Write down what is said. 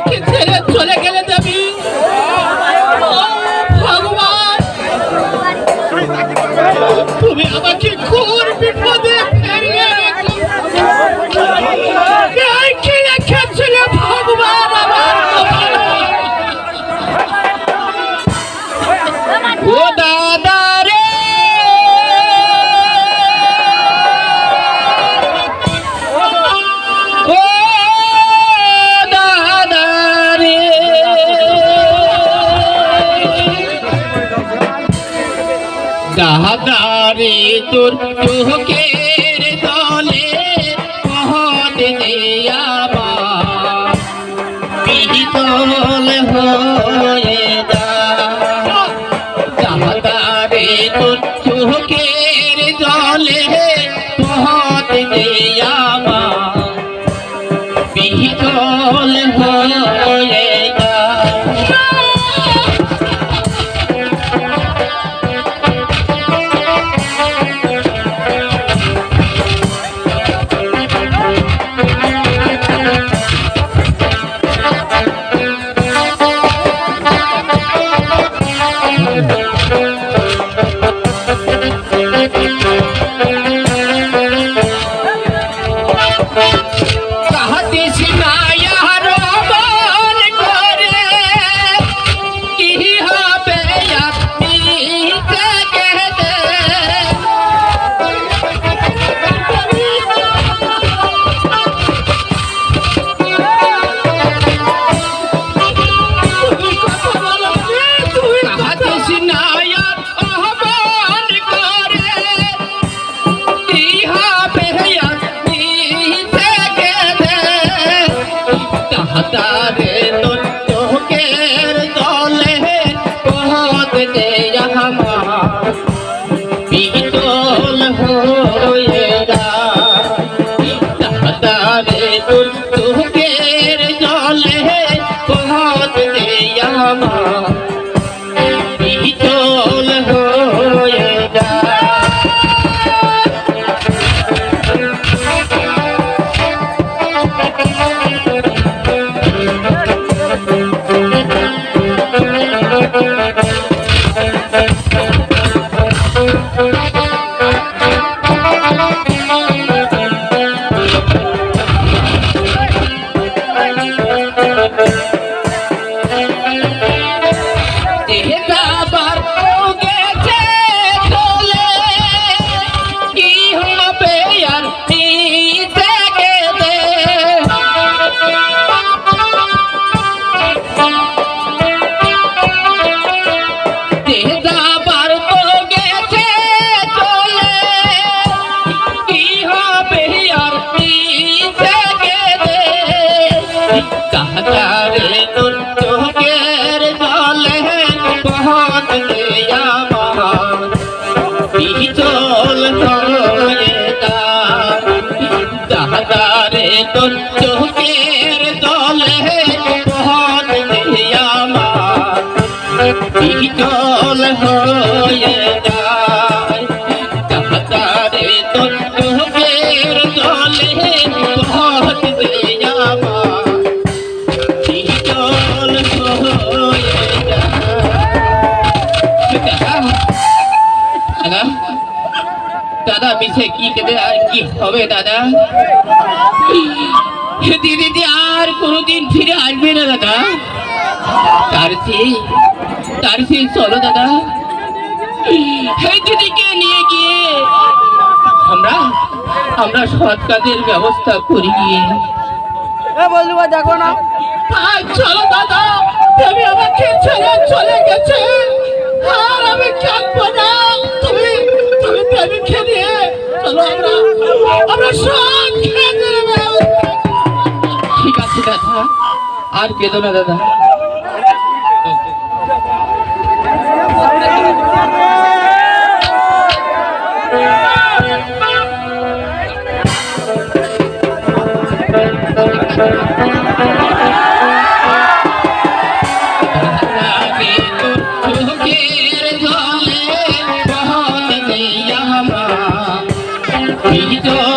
আমাকে ছেড়ে চলে গেলে দেবী ভগবান! তুমি আমাকে ঘোর দাদা রে তোর চোখের তারে তোকের দলে পহতে বিতল হয়ে তারে তোর চোখের জলে পহত দেয়া পিছল হয়ে যায় তোর চোখের জলে পহত দেয়া দাদা মিছে কি কেঁদে আর কি হবে দাদা? দিদি আর কোনোদিন ফিরে আসবে না দাদা। তার সেই তার সেই চলো দাদা। দিদিকে নিয়ে গিয়ে আমরা আমরা সৎ কাজের ব্যবস্থা করি গিয়ে। এ বললুবা দেখো না। আর চলো দাদা তুমি আমাকে ছেড়ে চলে গেছে। আর আমি থাকব না। তুমি তুমি দেবীকে নিয়ে চলো আমরা আমরা সব ঠিক আছে দাদা। আর কেঁদো না দাদা। বিজল হয়ে যায় দাদারে তো